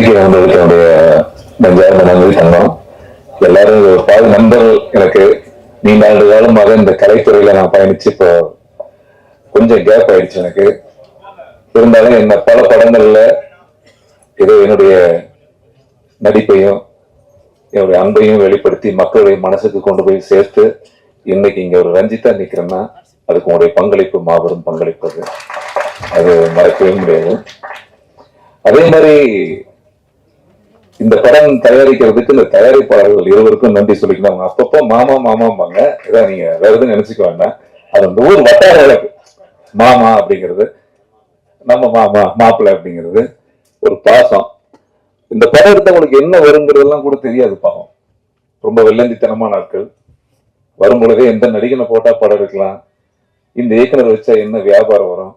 பத்திரிகை நண்பர்களுக்கு என்னுடைய நெஞ்சார்ந்த நன்றி எல்லாரும் ஒரு பாதி நண்பர்கள் எனக்கு நீண்ட ஆண்டு காலமாக இந்த கலைத்துறையில நான் பயணிச்சு இப்போ கொஞ்சம் கேப் ஆயிடுச்சு எனக்கு. இருந்தாலும் என்ன பல படங்கள்ல ஏதோ என்னுடைய நடிப்பையும் என்னுடைய அன்பையும் வெளிப்படுத்தி மக்களுடைய மனசுக்கு கொண்டு போய் சேர்த்து இன்னைக்கு இங்க ஒரு ரஞ்சிதா நிக்கிறேன்னா அதுக்கு உங்களுடைய பங்களிப்பு மாபெரும் பங்களிப்பு அது. அது மறக்கவே முடியாது. அதே மாதிரி இந்த படம் தயாரிக்கிறதுக்கு இந்த தயாரிப்பாளர்கள் இருவருக்கும் நன்றி சொல்லிக்கணும். அப்பப்போ மாமா மாமாம்பாங்க. இதான் நீங்க வேற எதுவும் நினைச்சுக்க வேண்டாம். அது அந்த ஊர் வட்டார வழக்கு. மாமா அப்படிங்கிறது நம்ம மாமா மாப்பிள்ளை அப்படிங்கிறது ஒரு பாசம். இந்த படம் எடுத்தவங்களுக்கு என்ன வருங்கிறதெல்லாம் கூட தெரியாது பாவம். ரொம்ப வெள்ளந்தித்தனமான நாட்கள். வரும் பொழுதே எந்த நடிகனை போட்டா படம் எடுக்கலாம். இந்த இயக்குனர் வச்சா என்ன வியாபாரம் வரும்?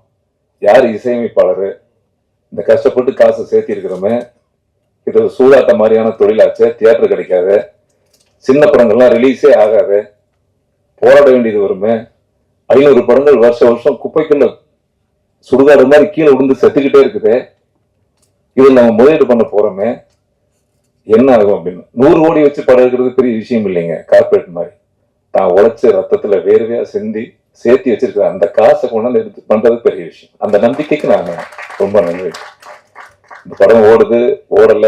யார் இசையமைப்பாளர்? இந்த கஷ்டப்பட்டு காசு சேர்த்திருக்கிறோமே. இது சூதாட்ட மாதிரியான தொழிலாச்சு தியேட்டர் கிடைக்காது சின்ன படங்கள்லாம் ரிலீஸே ஆகாது போராட வேண்டியது வருமே ஐநூறு படங்கள் வருஷம் வருஷம் குப்பைக்குள்ள சுடுகாடு மாதிரி கீழே விழுந்து செத்துக்கிட்டே இருக்குது இதில் நம்ம முதலீடு பண்ண போறோமே என்ன ஆகும் அப்படின்னு. நூறு கோடி வச்சு படம் எடுக்கிறது பெரிய விஷயம் இல்லைங்க கார்பரேட் மாதிரி. தான் உழைச்சி ரத்தத்துல வேர்வையா சிந்தி சேர்த்து வச்சிருக்கிற அந்த காசை கொண்டாந்து எடுத்து பண்றது பெரிய விஷயம். அந்த நம்பிக்கைக்கு நான் ரொம்ப நன்றி. படம் ஓடுது ஓடல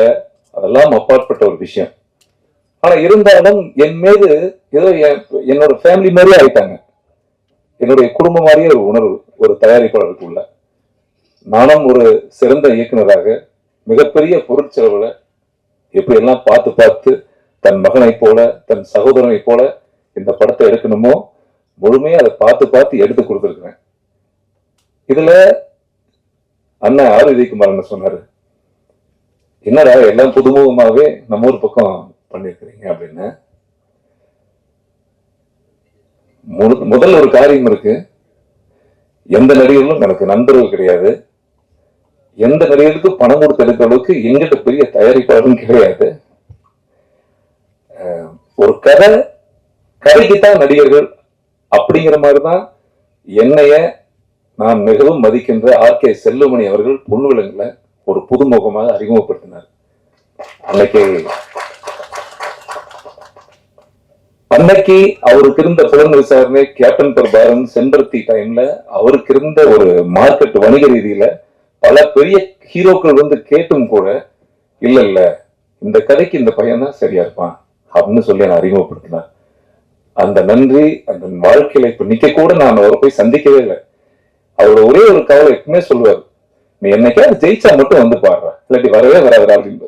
அதெல்லாம் அப்பாற்பட்ட ஒரு விஷயம். ஆனா இருந்தாலும் என் மீது ஏதோ என்னோட ஃபேமிலி மாதிரியே ஆயிட்டாங்க. என்னுடைய குடும்பம் மாதிரியே ஒரு உணர்வு ஒரு தயாரிப்பாளருக்குள்ள நானும் ஒரு சிறந்த இயக்குனராக மிகப்பெரிய பொருட்செலவுல எப்படி எல்லாம் பார்த்து பார்த்து தன் மகனை போல தன் சகோதரனை போல இந்த படத்தை எடுக்கணுமோ முழுமையா அதை பார்த்து பார்த்து எடுத்து கொடுத்துருக்குறேன். இதுல அண்ணன் ஆர் விஜயகுமார் சொன்னாரு? என்னடா எல்லாம் புதுமுகமாகவே நம்ம ஊர் பக்கம் பண்ணிருக்கிறீங்க அப்படின்னு. முதல் முதல்ல ஒரு காரியம் இருக்கு. எந்த நடிகர்களும் எனக்கு நண்பர்கள் கிடையாது. எந்த நடிகருக்கும் பணம் கொடுத்து எடுக்கிற அளவுக்கு எங்கிட்ட பெரிய தயாரிப்பாளரும் கிடையாது. ஒரு கதை கதைக்குத்தான் நடிகர்கள் அப்படிங்கிற மாதிரி தான் என்னைய நான் மிகவும் மதிக்கின்ற ஆர் கே செல்லுமணி அவர்கள் பொன்விலங்குல ஒரு புதுமுகமாக அறிமுகப்படுத்தினார். அன்னைக்கு அன்னைக்கு அவருக்கு இருந்த புலன் விசாரணை கேப்டன் பிரபாரன் செம்பருத்தி டைம்ல அவருக்கு இருந்த ஒரு மார்க்கெட் வணிக ரீதியில பல பெரிய ஹீரோக்கள் வந்து கேட்டும் கூட இல்ல இல்ல இந்த கதைக்கு இந்த பையன் தான் சரியா இருப்பான் அப்படின்னு சொல்லி நான் அறிமுகப்படுத்தினார். அந்த நன்றி அந்த வாழ்க்கையில இப்ப நிக்க கூட நான் அவரை போய் சந்திக்கவே இல்லை. அவரோட ஒரே ஒரு கவலை எப்பவுமே சொல்லுவார் நீ என்னைக்காவது ஜெயிச்சா மட்டும் வந்து பாடுற. இல்லாட்டி வரவே வராது அப்படின்னு.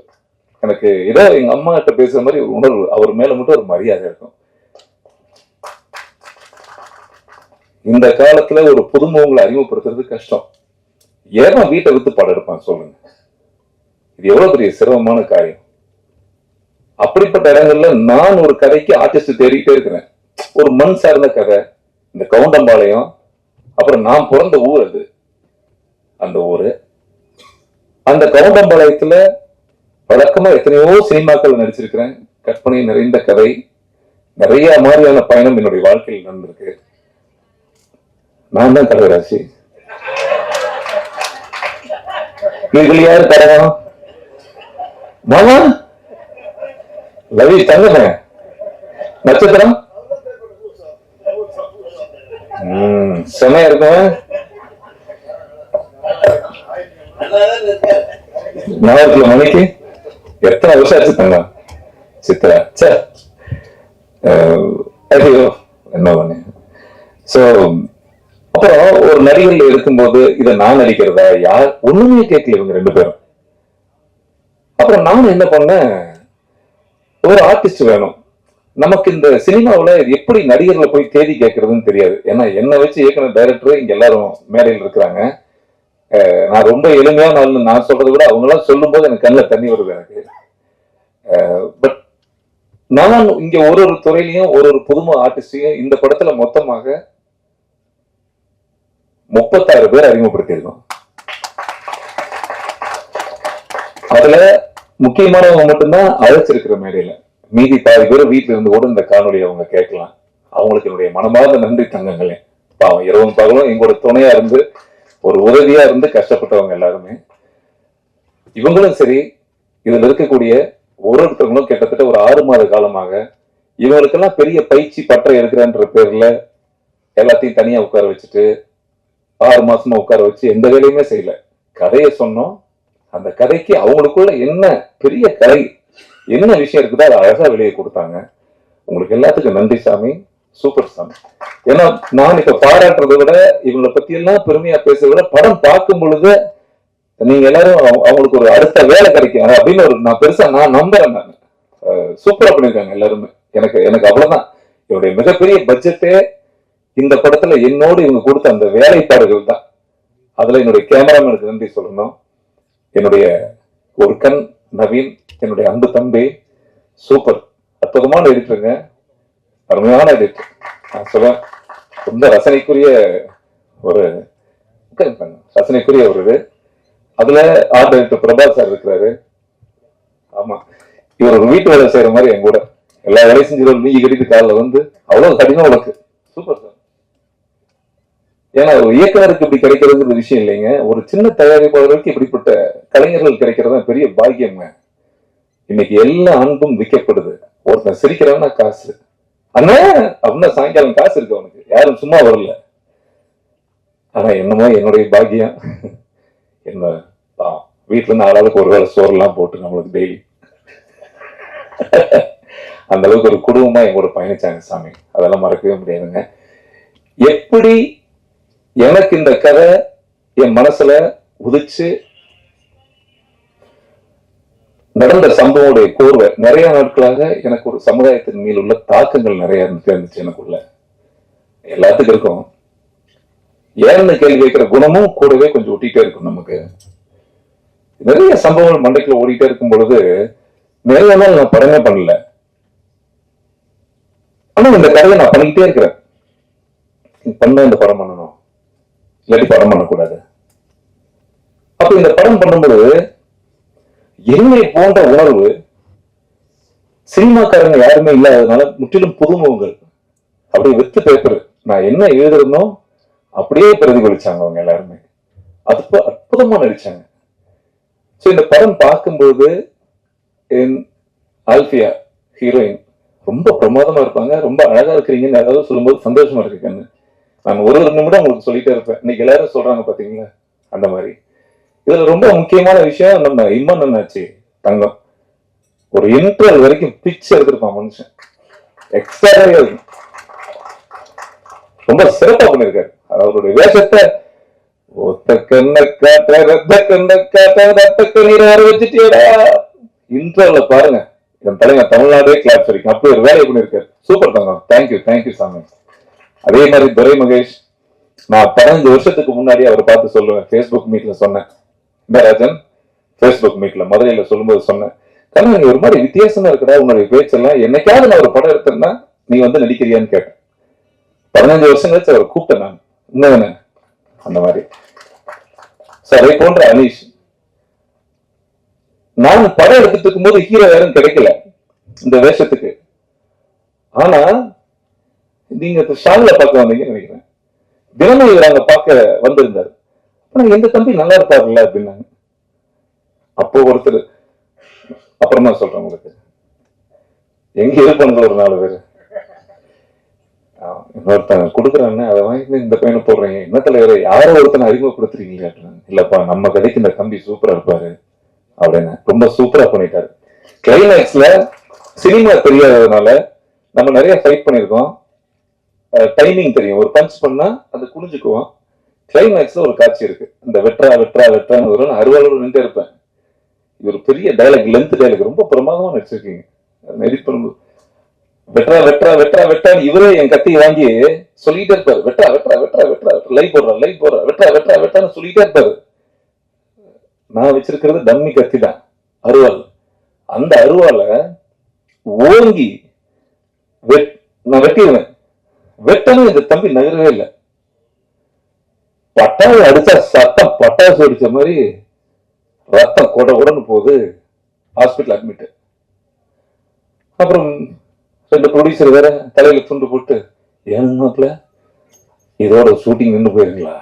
எனக்கு ஏதோ எங்க அம்மா கிட்ட பேசுற மாதிரி ஒரு உணர்வு. அவர் மேல மட்டும் ஒரு மரியாதை இருக்கும். இந்த காலத்துல ஒரு புதுமுகங்களை அறிமுகப்படுத்துறது கஷ்டம். ஏன்னா வீட்டை வித்து பாடம் எடுப்பான் சொல்லுங்க. இது எவ்வளவு பெரிய சிரமமான காரியம். அப்படிப்பட்ட இடங்கள்ல நான் ஒரு கதைக்கு ஆர்டிஸ்ட் தேடிக்கிட்டே இருக்கிறேன். ஒரு மண் சார்ந்த கதை. இந்த கவுண்டம்பாளையம். அப்புறம் நான் பிறந்த ஊர் அது. அந்த ஊரு. அந்த கவுண்டம்பாளையத்துல வழக்கமா எத்தனையோ சினிமாக்கள் நடிச்சிருக்கிறேன். கற்பனை நிறைந்த கதை. நிறைய மாதிரியான பயணம் என்னுடைய வாழ்க்கையில் நடந்திருக்கு. நான் தான் கடகராசி இதுல யாரு கடகம் மாமா? ரவி தங்கமே? நட்சத்திரம்? செமையா இருக்கும். நாகர்கில மணிக்கு எத்தனை வருஷம் ஆச்சு சித்ரா சே ஐயோ என்ன பண்ணு? சோ அப்புறம் ஒரு நடிகர்ல இருக்கும்போது இதை நான் நடிக்கிறதா? யார்? ஒண்ணுமே கேட்கல இவங்க ரெண்டு பேரும். அப்புறம் நான் என்ன பண்ணேன்? ஒரு ஆர்டிஸ்ட் வேணும். நமக்கு இந்த சினிமாவுல எப்படி நடிகர்களை போய் தேடி கேட்கறதுன்னு தெரியாது. ஏன்னா என்னை வச்சு இயக்குனர் டைரக்டர் இங்க எல்லாரும் மேடையில் இருக்கிறாங்க. நான் ரொம்ப எளிமையான நான் சொல்றதை விட அவங்க எல்லாம் சொல்லும் போது எனக்கு கண்ணில் தண்ணி வருது எனக்கு. பட் நான் இங்க ஒரு ஒரு துறையிலையும் ஒரு ஒரு புதுமை ஆர்டிஸ்டையும் இந்த படத்துல மொத்தமாக முப்பத்தாறு பேர் அறிமுகப்படுத்தியிருக்கோம். அதுல முக்கியமானவங்க மட்டும்தான் அழைச்சிருக்கிற மேடையில. மீதி பாதி பேர் வீட்டுல இருந்து கூட இந்த காணொலியை அவங்க கேட்கலாம். அவங்களுக்கு என்னுடைய மனமார்ந்த நன்றி தங்கங்களே. பாவம் இரவும் பகலும் எங்களோட துணையா இருந்து ஒரு உதவியா இருந்து கஷ்டப்பட்டவங்க எல்லாருமே இவங்களும் சரி இதுல இருக்கக்கூடிய ஒரு ஒருத்தவங்களும் கிட்டத்தட்ட ஒரு ஆறு மாத காலமாக இவங்களுக்கெல்லாம் பெரிய பயிற்சி பற்ற இருக்கிறன்ற பேர்ல எல்லாத்தையும் தனியா உட்கார வச்சுட்டு ஆறு மாசமா உட்கார வச்சு எந்த வேலையுமே செய்யல. கதையை சொன்னோம். அந்த கதைக்கு அவங்களுக்குள்ள என்ன பெரிய கதை என்ன விஷயம் இருக்குதோ அதை அழகா வெளியே கொடுத்தாங்க. உங்களுக்கு எல்லாத்துக்கும் நன்றி சாமி. சூப்பர் சாமி ஏன்னா நான் இப்ப பாராட்டுறதை விட இவங்களை பத்தி எல்லாம் பெருமையா பேசுறத விட படம் பார்க்கும் பொழுது நீங்க எல்லாரும் அவங்களுக்கு ஒரு அடுத்த வேலை கிடைக்கும் அப்படின்னு ஒரு நான் பெருசா நான் நம்புறேன் நான். சூப்பரா பண்ணிருக்காங்க எல்லாருமே. எனக்கு எனக்கு அவ்வளவுதான். என்னுடைய மிகப்பெரிய பட்ஜெட்டே இந்த படத்துல என்னோடு இவங்க கொடுத்த அந்த வேலைப்பாடுகள் தான். அதுல என்னுடைய கேமராமேனுக்கு நன்றி சொல்லணும். என்னுடைய ஒரு கண் நவீன் என்னுடைய அன்பு தம்பி சூப்பர் அற்புதமான எடுத்துருங்க அருமையான இது. நான் சொல்லுவேன் ரொம்ப ரசனைக்குரிய ஒரு ரசனைக்குரிய ஒரு இது. அதுல ஆர்ட் டைரக்டர் பிரபா சார் இருக்கிறாரு. ஆமா இவர் ஒரு வீட்டு வேலை செய்யற மாதிரி என் கூட. எல்லா வேலையும் செஞ்சு நீ கட்டிட்டு காலில் வந்து அவ்வளவு கடினம் உனக்கு சூப்பர் சார். ஏன்னா ஒரு இயக்குனருக்கு இப்படி கிடைக்கிறதுங்கிற விஷயம் இல்லைங்க. ஒரு சின்ன தயாரிப்பாளருக்கு இப்படிப்பட்ட கலைஞர்கள் கிடைக்கிறதா பெரிய பாக்கியங்க இன்னைக்கு எல்லா அன்பும் விற்கப்படுது. ஒருத்தன் சிரிக்கிறான்னா காசு. அண்ணே அப்படின்னா சாயங்காலம் காசு இருக்கு அவனுக்கு யாரும் சும்மா வரல. ஆனா என்னமோ என்னுடைய பாக்கியம். என்ன வீட்டுல இருந்து ஆளாளுக்கு ஒரு வேளை சோறுலாம் போட்டு நம்மளுக்கு டெய்லி அந்த அளவுக்கு ஒரு குடும்பமா என் கூட பயணிச்சாங்க சாமி. அதெல்லாம் மறக்கவே முடியாதுங்க. எப்படி எனக்கு இந்த கதை என் மனசுல உதிச்சு நடந்த சம்பவமுடைய கோர்வை நிறைய நாட்களாக எனக்கு ஒரு சமுதாயத்தின் மேல் உள்ள தாக்கங்கள் நிறைய இருந்துட்டு இருந்துச்சு எனக்குள்ள. எல்லாத்துக்கும் இருக்கும். ஏன்னு கேள்வி கேட்கிற குணமும் கூடவே கொஞ்சம் ஒட்டிட்டே இருக்கும் நமக்கு. நிறைய சம்பவங்கள் மண்டைக்குள்ள ஓடிட்டே இருக்கும் பொழுது நிறைய நாள் நான் படமே பண்ணல. ஆனா இந்த கதையை நான் பண்ணிக்கிட்டே இருக்கிறேன். பண்ண இந்த படம் பண்ணணும். இல்லாட்டி படம் பண்ணக்கூடாது. அப்ப இந்த படம் பண்ணும்போது என்னை போன்ற உணர்வு சினிமாக்காரங்க யாருமே இல்லாததுனால முற்றிலும் புதுமுகங்கள். அப்படியே வித்து பேப்பர் நான் என்ன எழுதுறனோ அப்படியே பிரதிபலிச்சாங்க அவங்க எல்லாருமே. அது அற்புதமா நடிச்சாங்க. ஸோ இந்த படம் பார்க்கும்போது என் ஆல்ஃபியா ஹீரோயின் ரொம்ப பிரமாதமா இருப்பாங்க. ரொம்ப அழகா இருக்கிறீங்கன்னு யாராவது சொல்லும்போது சந்தோஷமா இருக்கு கண்ணு. நான் ஒரு ஒரு நிமிடம் உங்களுக்கு சொல்லிட்டே இருப்பேன். இன்னைக்கு எல்லாரும் சொல்றாங்க பாத்தீங்களா? அந்த மாதிரி. இதுல ரொம்ப முக்கியமான விஷயம் நம்ம இம்மன் என்னாச்சு? தங்கம். ஒரு இன்டர்வல் வரைக்கும் பிச்சு எடுத்திருப்பான் மனுஷன். எக்ஸ்ட்ரா ரொம்ப சிறப்பா பண்ணிருக்காரு. அவருடைய வேஷத்தை ஒத்த கண்ண காட்ட ரத்த கண்ண காட்ட ரத்த கண்ணீர் வச்சுட்டியடா. இன்டர்வல்ல பாருங்க. என் தலைங்க தமிழ்நாடே கிளாப்ஸ் வரைக்கும் அப்படி ஒரு வேலையை பண்ணிருக்காரு. சூப்பர் தங்கம். தேங்க்யூ தேங்க்யூ சாமி. அதே மாதிரி துரை மகேஷ் நான் பதினஞ்சு வருஷத்துக்கு முன்னாடி அவரை பார்த்து சொல்லுவேன். ஃபேஸ்புக் மீட்ல சொன்னேன். இந்த ஃபேஸ்புக் மீட்ல மதுரையில சொல்லும்போது சொன்னேன் கண்ணா நீ ஒரு மாதிரி வித்தியாசமா இருக்கடா உன்னுடைய பேச்செல்லாம் என்னைக்காவது நான் ஒரு படம் எடுத்தேன்னா நீ வந்து நடிக்கிறியான்னு கேட்டேன். பதினஞ்சு வருஷம் கழிச்சு அவரை கூப்பிட்டேன் நான். என்ன அந்த மாதிரி. So, போன்ற அனீஷ். நான் படம் எடுத்துட்டு இருக்கும்போது ஹீரோ யாரும் கிடைக்கல இந்த வேஷத்துக்கு. ஆனா நீங்க ஷாலில் பார்க்க வந்தீங்கன்னு நினைக்கிறேன். தினமும் இவர் அங்க பார்க்க வந்திருந்தாரு. ஆனால் எந்த தம்பி நல்லா இருப்பாருல்ல அப்படின்னாங்க. அப்போ ஒருத்தர் அப்புறமா சொல்றேன் உங்களுக்கு. எங்க இருப்பாங்க ஒரு நாலு பேர்? இன்னொருத்தன் கொடுக்குறாங்க அதை வாங்கி இந்த பையனை போடுறீங்க. என்ன தலைவர் யாரோ ஒருத்தனை அறிமுகப்படுத்துறீங்க அப்படின்னாங்க. இல்லப்பா நம்ம கடைக்கு இந்த தம்பி சூப்பரா இருப்பாரு அப்படின்னு. ரொம்ப சூப்பரா பண்ணிட்டாரு. கிளைமேக்ஸ்ல சினிமா தெரியாததுனால நம்ம நிறைய ஃபைட் பண்ணியிருக்கோம். டைமிங் தெரியும். ஒரு பஞ்ச் பண்ணா அது குனிஞ்சுக்குவோம். கிளைமேக்ஸ்ல ஒரு காட்சி இருக்கு. இந்த வெட்ரா வெட்ரா வெட்ரான்னு ஒரு நான் நின்று இருப்பேன். இது ஒரு பெரிய டயலாக் லென்த் டைலாக் ரொம்ப பிரமாதமா நடிச்சிருக்கீங்க. எடிட் பண்ணும்போது வெட்ரா வெட்ரா வெட்ரா வெட்டான்னு இவரே என் கத்தியை வாங்கி சொல்லிட்டே இருப்பாரு. வெட்ரா வெட்ரா வெட்ரா வெட்ரா லைவ் போடுறா லைவ் போடுறா வெட்ரா வெட்ரா வெட்டான்னு சொல்லிட்டே இருப்பாரு. நான் வச்சிருக்கிறது டம்மி கத்தி தான். அருவாள். அந்த அருவால ஓங்கி வெட் நான் வெட்டிடுவேன். வெட்டணும் இந்த தம்பி நகரவே இல்லை. பட்டாசு அடிச்சா சத்தம் பட்டாசு அடிச்ச மாதிரி ரத்தம் கொட உடனே போகுது. ஹாஸ்பிட்டல் அட்மிட் அப்புறம் ரெண்டு ப்ரொடியூசர் வேற தலையில துண்டு போட்டு ஏன்னாப்ல இதோட ஷூட்டிங் நின்று போயிருங்களா?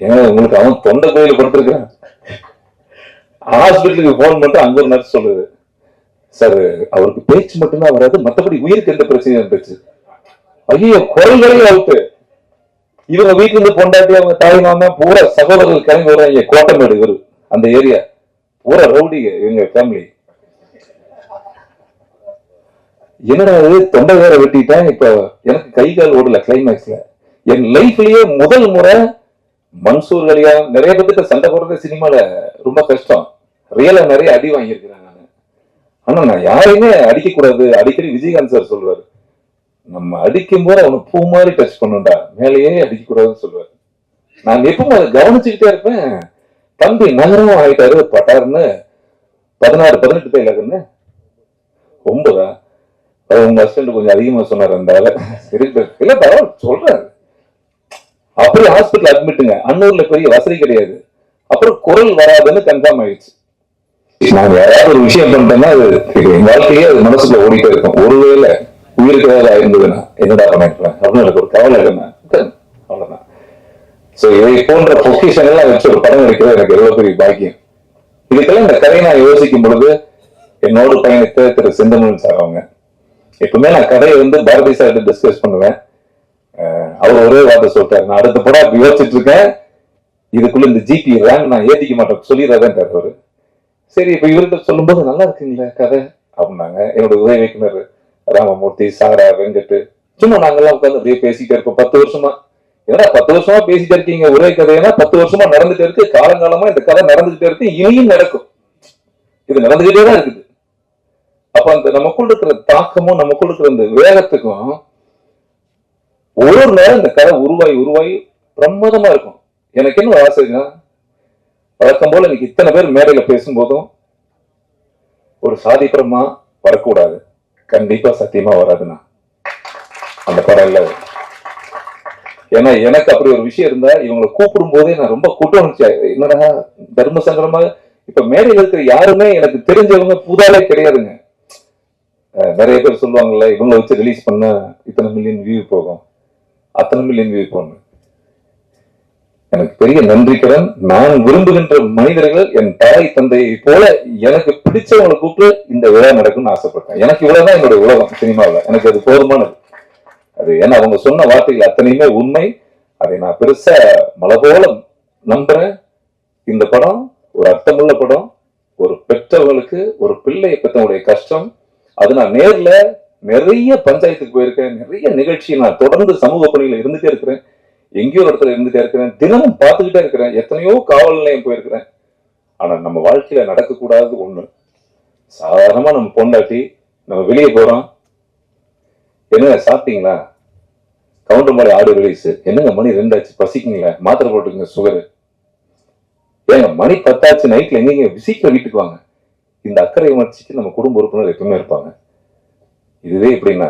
ஏன்னா உங்களுக்கு அவன் தொண்டை கோயில படுத்திருக்கிறான் ஹாஸ்பிட்டலுக்கு போன் பண்ணிட்டு அங்க ஒரு நர்ஸ் சொல்லுது சார் அவருக்கு பேச்சு மட்டும்தான் வராது மத்தபடி உயிருக்கு எந்த பிரச்சனையும் இருந்துச்சு ஐயோ குரல்களே அவுட்டு. இவங்க வீட்டுல இருந்து பொண்டாட்டி அவங்க தாய் மாமா பூரா சகோதரர்கள் கிளம்பி வர்றாங்க. கோட்டமேடு இவரு அந்த ஏரியா பூரா ரவுடி எங்க ஃபேமிலி என்னடா இது? தொண்டை வேற வெட்டிட்டேன் இப்ப. எனக்கு கை கால் ஓடல கிளைமேக்ஸ்ல என் லைஃப்லயே முதல் முறை மன்சூர் அலியா நிறைய பேர்கிட்ட சண்டை போடுறது சினிமால ரொம்ப கஷ்டம். ரியலா நிறைய அடி வாங்கியிருக்கிறேன் நான். ஆனா நான் யாரையுமே அடிக்க கூடாது அடிக்கடி விஜயகாந்த் சார் சொல்றாரு. நம்ம அடிக்கும் போது அவனை பூ மாதிரி டச் பண்ணுண்டா மேலேயே அடிக்க கூடாதுன்னு சொல்லுவாரு. நான் எப்பவும் அதை கவனிச்சுக்கிட்டே இருப்பேன். தம்பி நகரம் ஆயிட்டாரு பட்டாருன்னு. பதினாறு பதினெட்டு தைலகுன்னு ஒன்பதா? அது உங்க ஹஸ்பண்ட் கொஞ்சம் அதிகமா சொன்னார் அந்த சரி இல்ல பரவாயில்ல சொல்றாரு. அப்படியே ஹாஸ்பிட்டல் அட்மிட்டுங்க அன்னூர்ல பெரிய வசதி கிடையாது. அப்புறம் குரல் வராதுன்னு கன்ஃபார்ம் ஆயிடுச்சு. நான் யாராவது ஒரு விஷயம் பண்ணிட்டேன்னா அது என் வாழ்க்கையே அது மனசுல ஓடிட்டே இருக்கும். ஒருவேளை உயிருக்கு வேலை இருந்ததுன்னா என்னடா பண்ணிருப்பேன்? அப்படின்னு எனக்கு ஒரு கவலை இல்லைன்னா அவ்வளோதான் சோ இதை போன்ற பொக்கிஷன் எல்லாம் வச்சு ஒரு படம் எடுக்கிறது எனக்கு எவ்வளவு பெரிய பாக்கியம். இதுக்கெல்லாம் இந்த கதையை நான் யோசிக்கும் பொழுது என்னோட பயணித்த திரு செந்தமிழன் சார் அவங்க. எப்பவுமே நான் கதையை வந்து பாரதி சார் டிஸ்கஸ் பண்ணுவேன். அவர் ஒரே வார்த்தை சொல்லிட்டாரு. நான் அடுத்த படம் அப்படி யோசிச்சுட்டு இருக்கேன். இதுக்குள்ள இந்த ஜிபி ரேங்க் நான் ஏத்திக்க மாட்டேன் சொல்லிடுறதான் அவரு. சரி இப்ப இவர்கிட்ட சொல்லும்போது நல்லா இருக்குங்களே கதை அப்படின்னாங்க. என்னோட உதவி இயக்குனர் ராமமூர்த்தி சாரா வெங்கட்டு. சும்மா நாங்கெல்லாம் உட்காந்து அப்படியே பேசிட்டு இருப்போம். பத்து வருஷமா. என்னடா பத்து வருஷமா பேசிட்டு இருக்கீங்க? ஒரே கதைனா பத்து வருஷமா நடந்துட்டு இருக்கு. காலங்காலமா இந்த கதை நடந்துகிட்டே இருக்கு. இனியும் நடக்கும். இது நடந்துகிட்டே தான் இருக்குது. அப்ப அந்த நமக்குள் இருக்கிற தாக்கமும் நமக்குள் இருக்கிற அந்த வேகத்துக்கும் ஒரு ஒரு நேரம் இந்த கதை உருவாகி உருவாகி பிரமாதமா இருக்கும். எனக்கு என்ன ஒரு வழக்கம் போல இன்னைக்கு இத்தனை பேர் மேடையில பேசும்போதும் ஒரு சாதிப்புறமா வரக்கூடாது. கண்டிப்பா சத்தியமா வராதுண்ணா அந்த படம் ஏன்னா எனக்கு அப்படி ஒரு விஷயம் இருந்தா இவங்களை கூப்பிடும் போதே நான் ரொம்ப கூட்டம் இருந்துச்சு என்னடா தர்ம சங்கடமா இப்ப மேடையில் இருக்கிற யாருமே எனக்கு தெரிஞ்சவங்க புதாலே கிடையாதுங்க. நிறைய பேர் சொல்லுவாங்கல்ல இவங்களை வச்சு ரிலீஸ் பண்ண இத்தனை மில்லியன் வியூ போகும். அத்தனை மில்லியன் வியூ போகணும் எனக்கு பெரிய நன்றிக்கிறேன் நான் விரும்புகின்ற மனிதர்கள் என் தாய் தந்தையை போல எனக்கு பிடிச்சவங்களை கூப்பிட்டு இந்த விழா நடக்கும்னு ஆசைப்பட்டேன். எனக்கு இவ்வளவுதான் என்னுடைய உலகம் சினிமாவில். எனக்கு அது போதுமானது. அது ஏன்னா அவங்க சொன்ன வார்த்தைகள் அத்தனையுமே உண்மை. அதை நான் பெருசா மலை போல நம்புறேன். இந்த படம் ஒரு அர்த்தமுள்ள படம். ஒரு பெற்றவர்களுக்கு ஒரு பிள்ளையை பெற்றவங்களுடைய கஷ்டம். அது நான் நேர்ல நிறைய பஞ்சாயத்துக்கு போயிருக்கேன். நிறைய நிகழ்ச்சி நான் தொடர்ந்து சமூக பணியில இருந்துட்டே இருக்கிறேன். எங்கேயோ ஒரு இடத்துல இருந்துட்டே இருக்கிறேன். தினமும் பார்த்துக்கிட்டே இருக்கிறேன். எத்தனையோ காவல் நிலையம் போயிருக்கிறேன். ஆனா நம்ம வாழ்க்கையில நடக்கக்கூடாதது ஒண்ணு. சாதாரணமா நம்ம பொண்டாட்டி நம்ம வெளியே போறோம். என்ன சாப்பிட்டீங்களா? கவுண்டர் மாதிரி ஆடு ரிலீஸ் என்னங்க மணி ரெண்டாச்சு? பசிக்குங்களா. மாத்திரை போட்டுக்கங்க சுகரு ஏங்க மணி பத்தாச்சு நைட்ல எங்கெங்க? சீக்கிரம் வீட்டுக்கு வாங்க. இந்த அக்கறை உணர்ச்சிக்கு நம்ம குடும்ப உறுப்பினர் எப்பவுமே இருப்பாங்க. இதுவே எப்படின்னா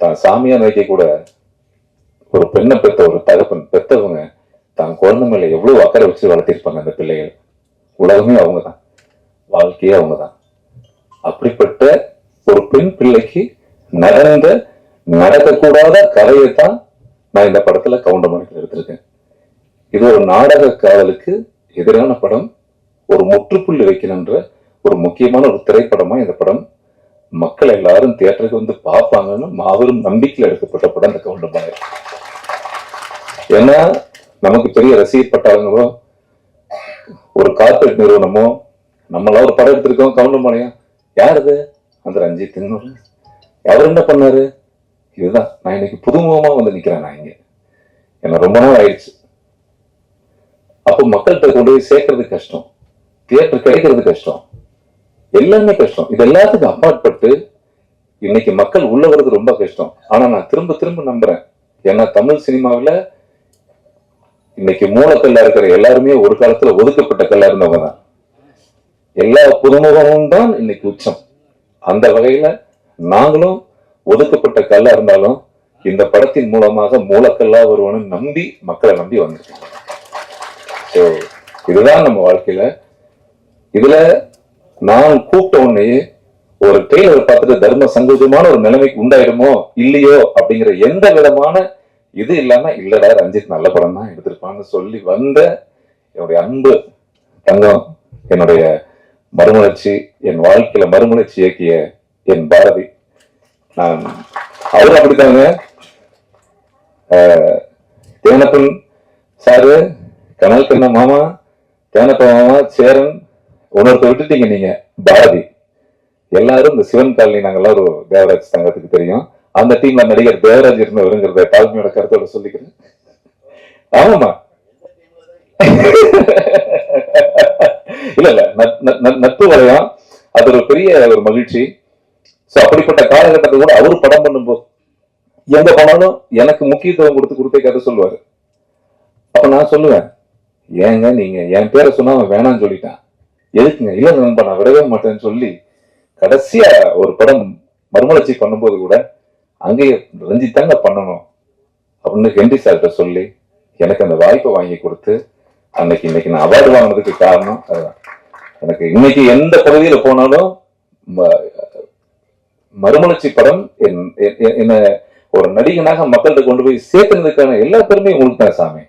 தான் சாமியா நினைக்க கூட ஒரு பெண்ணை பெத்த ஒரு தகப்பன் பெத்தவங்க தான் குழந்தை மேல எவ்வளவு அக்கறை வச்சு வளர்த்திருப்பாங்க அந்த பிள்ளைகள்? உலகமே அவங்க தான் வாழ்க்கையே அவங்க தான் அப்படிப்பட்ட ஒரு பெண் பிள்ளைக்கு நடந்த நடக்கக்கூடாத கதையை தான் நான் இந்த படத்துல கவுண்டமணிக்கு எடுத்திருக்கேன் இது ஒரு நாடக காதலுக்கு எதிரான படம் ஒரு முற்றுப்புள்ளி வைக்கணுன்ற ஒரு முக்கியமான ஒரு திரைப்படமா இந்த படம் மக்கள் எல்லாரும் தியேட்டருக்கு வந்து பார்ப்பாங்கன்னு மாபெரும் நம்பிக்கையில் எடுக்கப்பட்ட படம் இந்த கவுண்டமணி ஏன்னா நமக்கு பெரிய ரசிகர் பட்டாளங்களோ ஒரு கார்பரேட் நிறுவனமோ நம்மளா ஒரு படம் எடுத்திருக்கோம் கவுண்டமணியம் யார் அது? அந்த ரஞ்சித் இன்னொரு அவர் என்ன பண்ணாரு? இதுதான். நான் இன்னைக்கு புதுமுகமா வந்து நிக்கிறேன் நான் இங்க. என்ன ரொம்ப நாள் ஆயிடுச்சு. அப்போ மக்கள்கிட்ட கொண்டு போய் சேர்க்கறது கஷ்டம். தியேட்டர் கிடைக்கிறது கஷ்டம். எல்லாமே கஷ்டம். இது எல்லாத்துக்கும் அப்பாற்பட்டு இன்னைக்கு மக்கள் உள்ள வர்றது ரொம்ப கஷ்டம். ஆனா நான் திரும்ப திரும்ப நம்புறேன். ஏன்னா தமிழ் சினிமாவுல இன்னைக்கு மூலக்கல்லா இருக்கிற எல்லாருமே ஒரு காலத்துல ஒதுக்கப்பட்ட கல்லா இருந்தவங்க தான் எல்லா புதுமுகமும் தான் இன்னைக்கு உச்சம். அந்த வகையில நாங்களும் ஒதுக்கப்பட்ட கல்லா இருந்தாலும் இந்த படத்தின் மூலமாக மூலக்கல்லா வருவனும் நம்பி மக்களை நம்பி வந்திருக்கோம். ஸோ இதுதான் நம்ம வாழ்க்கையில. இதுல நான் கூப்பிட்ட உடனே ஒரு ட்ரெயிலர் பார்த்துட்டு தர்ம சங்கோஜமான ஒரு நிலைமைக்கு உண்டாயிடுமோ இல்லையோ அப்படிங்கிற எந்த விதமான இது இல்லாம இல்லடா ரஞ்சித் நல்ல படம் தான் எடுத்திருப்பான்னு சொல்லி வந்த என்னுடைய அன்பு தங்கம் என்னுடைய மறுமலர்ச்சி என் வாழ்க்கையில மறுமலர்ச்சி இயக்கிய என் பாரதி. நான் அவரும் அப்படித்தாங்க. தேனப்பன் சாரு கனல் கண்ண மாமா தேனப்பன் மாமா சேரன் உணர்த்த விட்டுட்டீங்க நீங்க பாரதி. எல்லாரும் இந்த சிவன் காலனி நாங்கள்லாம் ஒரு தேவராஜ் சங்கத்துக்கு தெரியும். அந்த டீம்ல நடிகர் தேவராஜ் இருந்தவருங்கிறத தாழ்மையோட கருத்தோட சொல்லிக்கிறேன். ஆமாமா இல்ல இல்ல நட்- நட்- நட்பு வளையம் அது ஒரு பெரிய ஒரு மகிழ்ச்சி. சோ அப்படிப்பட்ட காலகட்டத்தை கூட அவரு படம் பண்ணும்போது எங்க போனாலும் எனக்கு முக்கியத்துவம் கொடுத்து கொடுத்தே கதை சொல்லுவாரு. அப்ப நான் சொல்லுவேன் ஏங்க நீங்க என் பேரை சொன்னா அவன் வேணாம்னு சொல்லிட்டான். எதுக்குங்க? இல்ல நண்பா நான் விடவே மாட்டேன்னு சொல்லி கடைசியா ஒரு படம் மறுமலர்ச்சி பண்ணும்போது கூட அங்கேயே ரஞ்சித் தாங்க பண்ணணும் அப்படின்னு ஹென்றி சார்கிட்ட சொல்லி எனக்கு அந்த வாய்ப்பை வாங்கி கொடுத்து அன்னைக்கு இன்னைக்கு நான் அவார்டு வாங்கினதுக்கு காரணம் அதுதான். எனக்கு இன்னைக்கு எந்த பகுதியில போனாலும் மறுமலர்ச்சி படம் என்- என்ன ஒரு நடிகனாக மக்கள்கிட்ட கொண்டு போய் சேர்த்துனதுக்கான எல்லா பெருமையும் உங்களுக்கு தான் சாமி.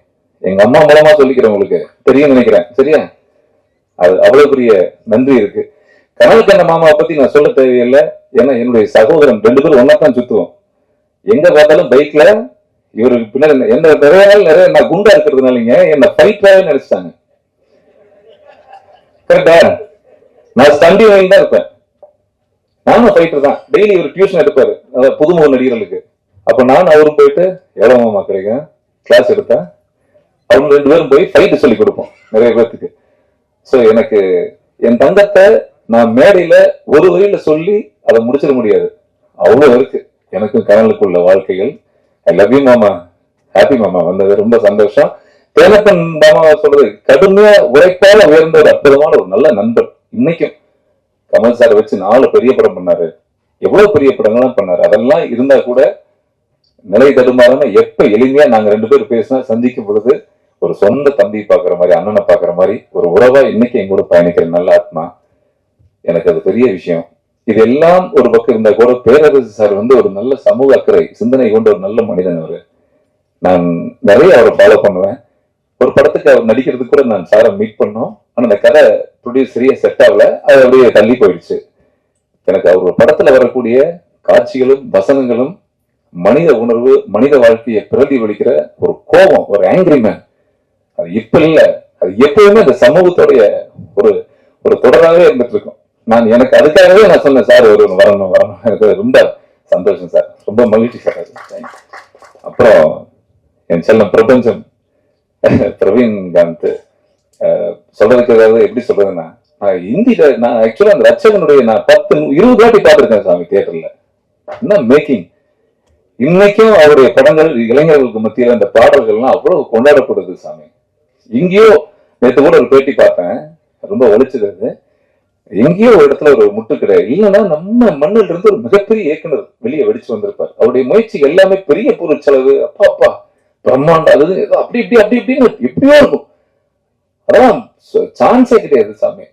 எங்க அம்மா மூலமா சொல்லிக்கிறேன் உங்களுக்கு தெரியும் நினைக்கிறேன். சரியா? அது அவ்வளவு பெரிய நன்றி இருக்கு. கனல் கண்ண மாமாவை பத்தி நான் சொல்ல தேவையில்லை. ஏன்னா என்னுடைய சகோதரன் ரெண்டு பேரும் ஒன்னா தான் சுத்துவோம். எங்க பார்த்தாலும் பைக்ல இவருக்கு பின்னாடி என்ன- நிறைய நாள் நிறைய நான் குண்டா இருக்கிறதுனாலங்க என்ன ஃபைட்டாவே நினைச்சிட்டாங்க. கரெக்டா நான் ஸ்டண்டி வாங்கி தான் இருப்பேன். நானும் ஃபைட்டர் தான். டெய்லி இவர் டியூஷன் எடுப்பாரு. புதுமுக நடிகர்களுக்கு அப்ப நான் அவரும் போயிட்டு எவ்வளவு மாமா கிடைக்கும்? கிளாஸ் எடுத்தேன் அவங்க ரெண்டு பேரும் போய் ஃபைட்டு சொல்லி கொடுப்போம் நிறைய பேர்த்துக்கு. ஸோ எனக்கு என் தங்கத்தை நான் மேடையில ஒரு வரியில சொல்லி அதை முடிச்சிட முடியாது. அவ்வளவு இருக்கு. எனக்கும் கனலுக்குள்ள வாழ்க்கைகள். ஐ லவ் யூ மாமா. ஹாப்பி மாமா. வந்தது ரொம்ப சந்தோஷம். தேனப்பன் மாமா சொல்றது கடுமையா உழைப்பால உயர்ந்த ஒரு அற்புதமான ஒரு நல்ல நண்பர். இன்னைக்கும் கமல் சார் வச்சு நாலு பெரிய படம் பண்ணாரு. எவ்வளவு பெரிய படங்கள்லாம் பண்ணாரு. அதெல்லாம் இருந்தா கூட நிலை தடுமாறாம எப்ப எளிமையா நாங்க ரெண்டு பேரும் பேசினா சந்திக்கும் பொழுது ஒரு சொந்த தம்பி பாக்குற மாதிரி அண்ணனை பாக்குற மாதிரி ஒரு உறவா இன்னைக்கு எங்கூட பயணிக்கிற நல்ல ஆத்மா எனக்கு அது பெரிய விஷயம். இது எல்லாம் ஒரு பக்கம் இருந்தா கூட பேரரசு சார் வந்து ஒரு நல்ல சமூக அக்கறை சிந்தனை கொண்ட ஒரு நல்ல மனிதன் அவரு. நான் நிறைய அவரை ஃபாலோ பண்ணுவேன். ஒரு படத்துக்கு அவர் நடிக்கிறதுக்கு கூட நான் சாரை மீட் பண்ணோம். ஆனா அந்த கதை ப்ரொடியூஸ் சரியா செட் ஆகல. அது அப்படியே தள்ளி போயிடுச்சு. எனக்கு அவர் ஒரு படத்துல வரக்கூடிய காட்சிகளும் வசனங்களும் மனித உணர்வு மனித வாழ்க்கையை பிரதிபலிக்கிற ஒரு கோபம் ஒரு ஆங்கிரி மேன் அது இப்ப இல்லை. அது எப்பவுமே அந்த சமூகத்துடைய ஒரு ஒரு தொடராகவே இருந்துட்டு இருக்கும். நான் எனக்கு அதுக்காகவே நான் சொன்னேன் சார் ஒரு வரணும் வரணும். எனக்கு ரொம்ப சந்தோஷம் சார். ரொம்ப மகிழ்ச்சி சார். அப்புறம் என் செல்லம் பிரபஞ்சம் பிரவீன் காந்த் சொல்றதுக்கு ஏதாவது எப்படி சொல்றதுன்னா நான் ஹிந்தில நான் ஆக்சுவலா அந்த ரச்சகனுடைய நான் பத்து இருபது வாட்டி பார்த்துருக்கேன் சாமி தியேட்டர்ல. என்ன மேக்கிங்? இன்னைக்கும் அவருடைய படங்கள் இளைஞர்களுக்கு மத்தியில் அந்த பாடல்கள்லாம் அவ்வளவு கொண்டாடப்படுது சாமி. இங்கேயோ நேத்து கூட ஒரு பேட்டி பார்த்தேன் ரொம்ப ஒழிச்சது எங்கேயோ ஒரு இடத்துல ஒரு முட்டுக்கடை இல்லைன்னா நம்ம மண்ணில் இருந்து ஒரு மிகப்பெரிய இயக்குனர் வெளியே வெடிச்சு வந்திருப்பார். அவருடைய முயற்சி எல்லாமே பெரிய பொருள் செலவு. அப்பா அப்பா பிரம்மாண்டம் அது ஏதோ அப்படி இப்படி அப்படி இப்படின்னு எப்படியோ இருக்கும். அதான் சான்ஸே கிடையாது சாமி.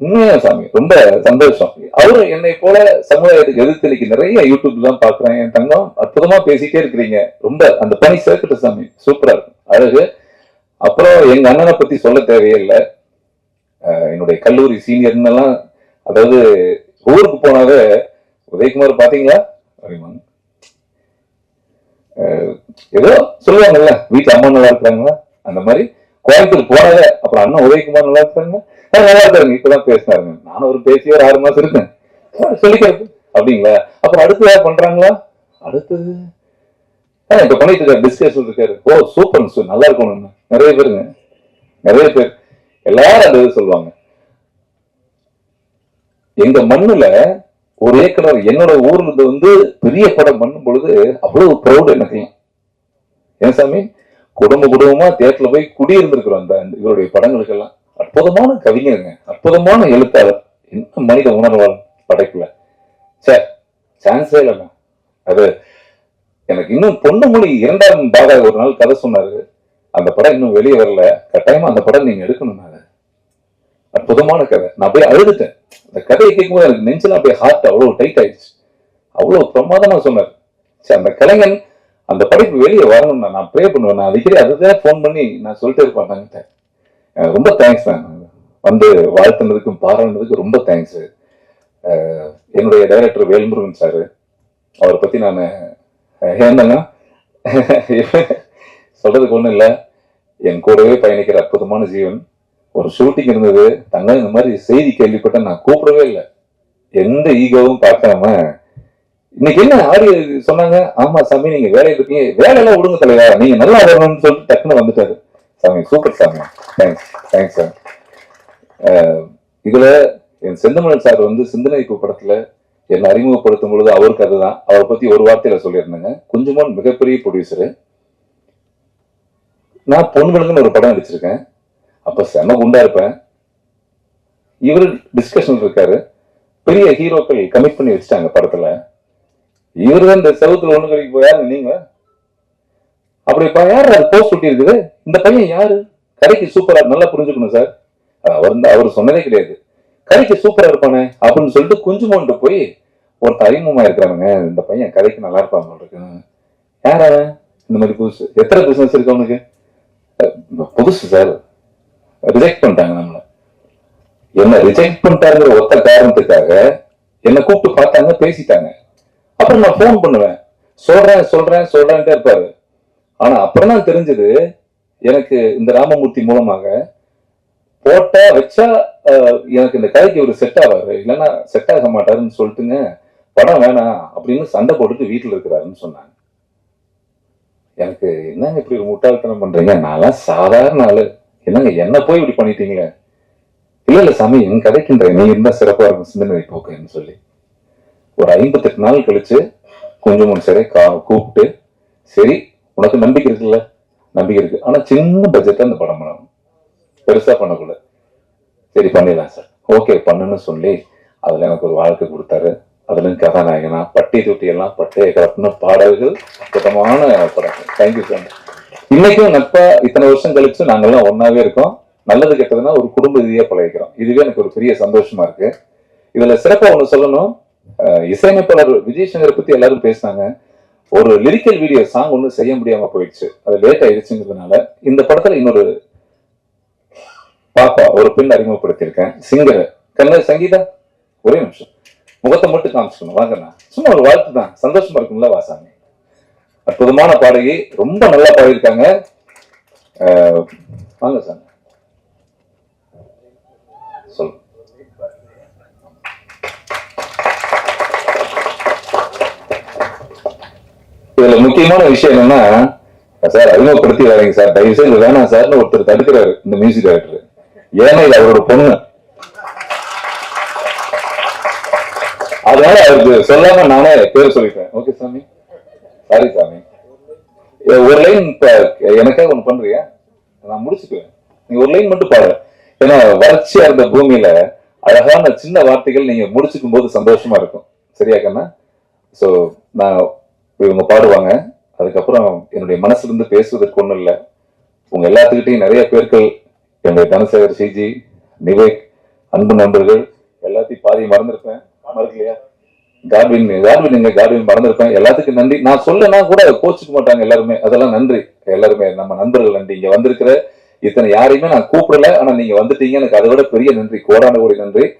உண்மையா சாமி. ரொம்ப சந்தோஷம். அவரு என்னை போல சமுதாயத்துக்கு எதிர்த்து நிறைய யூடியூப் தான் பாக்குறேன். என் தங்கம் அற்புதமா பேசிட்டே இருக்கிறீங்க. ரொம்ப அந்த பணி சேர்க்கிட்ட சாமி. சூப்பரா இருக்கும். அழகு. அப்புறம் எங்க அண்ணனை பத்தி சொல்ல தேவையே இல்லை. என்னுடைய கல்லூரி சீனியர்னெல்லாம் அதாவது ஊருக்கு போனாவே உதயகுமார் பாத்தீங்களா? அப்படிம்பாங்க. ஏதோ சொல்லுவாங்கல்ல வீட்டுல அம்மா நல்லா இருக்கிறாங்களா அந்த மாதிரி. கோயம்புத்தூர் போனாவே அப்புறம் அண்ணன் உதயகுமார் நல்லா இருக்காங்க. நல்லா இருக்காங்க இப்பதான் பேசினாருங்க. நானும் ஒரு பேசி ஒரு ஆறு மாசம் இருக்கேன். சொல்லிக்கிறது அப்படிங்களா? அப்புறம் அடுத்து யார் பண்றாங்களா? அடுத்தது இப்ப பண்ணிட்டு இருக்காரு டிஸ்கஸ் இருக்காரு. ஓ சூப்பர் நல்லா இருக்கணும் நிறைய பேருங்க. நிறைய பேர். எல்லாரும் அந்த இது சொல்லுவாங்க. எங்க மண்ணுல ஒரு ஏக்கர் என்னோட ஊர்ல இருந்து வந்து பெரிய படம் பண்ணும் பொழுது அவ்வளவு ப்ரௌடு எனக்கு ஏன் சாமி? குடும்ப குடும்பமா தேட்டர்ல போய் குடியிருந்திருக்கிறோம் அந்த அந்த இவருடைய படங்களுக்கெல்லாம். அற்புதமான கவிஞருங்க. அற்புதமான எழுத்தாளர். என்ன மனித உணர்வாளர் படைக்கல சே சான்ஸே இல்லைங்க. அது எனக்கு இன்னும் பொண்ணுமொழி இரண்டாம் பாக ஒரு நாள் கதை சொன்னாரு. அந்த படம் இன்னும் வெளியே வரல. கட்டாயமா அந்த படம் நீங்க எடுக்கணும் அதை அற்புதமான கதை. நான் போய் அழுதுட்டேன். அந்த கதையை கேட்கும்போது எனக்கு நெஞ்செல்லாம் அப்படியே ஹார்ட் அவ்வளோ டைட் ஆயிடுச்சு. அவ்வளோ பிரமாதமா சொன்னார். சரி அந்த கலைஞன் அந்த படைப்பு வெளியே வரணும் நான் ப்ரே பண்ணுவேன். நான் அடிக்கடி அதுதான் ஃபோன் பண்ணி நான் சொல்லிட்டே இருப்பேன் ரொம்ப தேங்க்ஸ் தான் வந்து வாழ்த்துனதுக்கும் பாராட்டுனதுக்கும் ரொம்ப தேங்க்ஸ் என்னுடைய டைரக்டர் வேல்முருகன் சார். அவரை பற்றி நான் ஏன்னா சொல்றதுக்கு ஒன்றும் இல்ல. என் கூடவே பயணிக்கிற அற்புதமான ஜீவன். ஒரு ஷூட்டிங் இருந்தது. தங்க இந்த மாதிரி செய்தி கேள்விப்பட்ட நான் கூப்பிடவே இல்லை. எந்த ஈகோவும் பார்க்காம. இன்னைக்கு என்ன ஆடியோ சொன்னாங்க? ஆமா சாமி நீங்க வேலையில இருக்கீங்க. வேலையெல்லாம் விடுங்க தலைவா நீங்க நல்லா வரணும்னு சொல்லிட்டு டக்குன்னு வந்துட்டாரு. சாமி சூப்பர் சாமி. தேங்க்ஸ் தேங்க்ஸ் சார் இதுல என் செந்தமிழன் சார் வந்து சிந்தனை படத்துல என்னை அறிமுகப்படுத்தும் பொழுது அவருக்கு அதுதான். அவரை பத்தி ஒரு வார்த்தையில சொல்லியிருந்தேங்க. குஞ்சுமான் மிகப்பெரிய ப்ரொடியூசரு நான் பொன்விலங்குன்னு ஒரு படம் நடிச்சிருக்கேன். அப்ப செம குண்டா இருப்பேன். இவரு டிஸ்கஷன் இருக்காரு. பெரிய ஹீரோக்கள் கமிட் பண்ணி வச்சுட்டாங்க படத்துல. இவர் தான் இந்த செவத்துல ஒண்ணு கடைக்கு போயாரு நீங்க? அப்படி யாரு அது போஸ்ட் ஒட்டி இருக்குது? இந்த பையன் யாரு? கடைக்கு சூப்பரா நல்லா புரிஞ்சுக்கணும் சார். அவர் அவர் சொன்னதே கிடையாது. கடைக்கு சூப்பரா இருப்பானே அப்படின்னு சொல்லிட்டு குஞ்சுமோன்ட்டு போய் ஒருத்தர் அறிமுகமா இருக்கிறானுங்க. இந்த பையன் கடைக்கு நல்லா இருப்பான் போல இருக்கு. யார் இந்த மாதிரி புதுசு எத்தனை பிசினஸ் இருக்கு அவனுக்கு? புதுசு சார் ரிஜெக்ட் பண்ணிட்டாங்க நம்மள. என்ன ரிஜெக்ட் பண்ணிட்டாங்கிற ஒத்த காரணத்துக்காக என்னை கூப்பிட்டு பார்த்தாங்க பேசிட்டாங்க. அப்புறம் நான் ஃபோன் பண்ணுவேன். சொல்றேன் சொல்றேன் சொல்றேன்ட்டே இருப்பாரு. ஆனா அப்புறம் தான் தெரிஞ்சது எனக்கு இந்த ராமமூர்த்தி மூலமாக போட்டா வச்சா எனக்கு இந்த கதைக்கு ஒரு செட் ஆவாரு. இல்லைன்னா செட் ஆக மாட்டாருன்னு சொல்லிட்டுங்க படம் வேணாம் அப்படின்னு சண்டை போட்டுட்டு வீட்டில் இருக்கிறாருன்னு சொன்னாங்க. எனக்கு என்னங்க இப்படி ஒரு முட்டாள்தனம் பண்றீங்க? நான்லாம் சாதாரண ஆளு. என்னங்க என்ன போய் இப்படி பண்ணிட்டீங்களே? இல்ல இல்ல சாமி என் கதைக்கின்ற நீ இருந்தா சிறப்பா இருக்கும் சிந்தனை போக்குன்னு சொல்லி. ஒரு ஐம்பத்தெட்டு நாள் கழிச்சு கொஞ்சம் முன் சரி கா கூப்பிட்டு சரி உனக்கு நம்பிக்கை இருக்குல்ல? நம்பிக்கை இருக்கு. ஆனா சின்ன பட்ஜெட்ல அந்த படம் பண்ணணும். பெருசா பண்ணக்கூடாது. சரி பண்ணிடலாம் சார். ஓகே பண்ணுன்னு சொல்லி அதுல எனக்கு ஒரு வாழ்க்கை கொடுத்தாரு. அதுல கதாநாயகனா பட்டி தொட்டி எல்லாம் பட்டையை கலப்புன பாடல்கள் அற்புதமான படம் தேங்க்யூ சார் இன்னைக்கும் நட்பா இத்தனை வருஷம் கழிச்சு நாங்கெல்லாம் ஒன்னாவே இருக்கோம். நல்லது கெட்டதுன்னா ஒரு குடும்ப ரீதியாக பழகிக்கிறோம். இதுவே எனக்கு ஒரு பெரிய சந்தோஷமா இருக்கு. இதுல சிறப்பா ஒண்ணு சொல்லணும். இசையமைப்பாளர் விஜய் சங்கரை பத்தி எல்லாரும் பேசினாங்க. ஒரு லிரிக்கல் வீடியோ சாங் ஒன்றும் செய்ய முடியாம போயிடுச்சு. அது லேட் ஆயிடுச்சுங்கிறதுனால இந்த படத்துல இன்னொரு பாப்பா ஒரு பெண் அறிமுகப்படுத்தியிருக்கேன். சிங்கர். கண்ண சங்கீதா ஒரே நிமிஷம். முகத்தை மட்டும் காமிச்சுக்கணும் வாங்கண்ணா சும்மா ஒரு வாழ்த்து தான் சந்தோஷமா இருக்கும்ல வாசாமி? அற்புதமான பாடகி. ரொம்ப நல்லா பாடியிருக்காங்க. வாங்க சார் சொல்லு இதுல முக்கியமான விஷயம் என்னன்னா சார் அறிமுகப்படுத்தி வரீங்க சார். தயவு செய்து வேணாம் சார்னு ஒருத்தர் தடுக்கிறாரு இந்த மியூசிக் டைரக்டர் ஏன்னா இது அவரோட பொண்ணு. அதனால அவருக்கு சொல்லாம நானே பேர் சொல்லிட்டேன். ஓகே சாமி. சாரி சாமி. ஒரு லைன் எனக்காக ஒண்ணு பண்றியா? நான் முடிச்சுக்குவேன். நீ ஒரு லைன் மட்டும் பாரு. ஏன்னா வறட்சியா இருந்த பூமியில அழகான சின்ன வார்த்தைகள் நீங்க முடிச்சுக்கும் போது சந்தோஷமா இருக்கும். சரியா கண்ணா? சோ நான் இவங்க பாடுவாங்க. அதுக்கப்புறம் என்னுடைய மனசுல இருந்து பேசுவதற்கு ஒண்ணும் இல்லை. உங்க எல்லாத்துக்கிட்டையும் நிறைய பேர்கள் என்னுடைய தனசேகர் சிஜி நிவேக் அன்பு நண்பர்கள் எல்லாத்தையும் பாதி மறந்துருப்பேன். மறக்கலையா கார்வின் கார்வின் எங்க கார்வின் மறந்துருப்பேன் எல்லாத்துக்கும் நன்றி. நான் சொல்லனா கூட கோச்சுக்க மாட்டாங்க எல்லாருமே. அதெல்லாம் நன்றி. எல்லாருமே நம்ம நண்பர்கள் நன்றி. இங்க வந்திருக்கிற இத்தனை யாரையுமே நான் கூப்பிடல. ஆனா நீங்க வந்துட்டீங்க. எனக்கு அதை விட பெரிய நன்றி. கோடான கோடி நன்றி.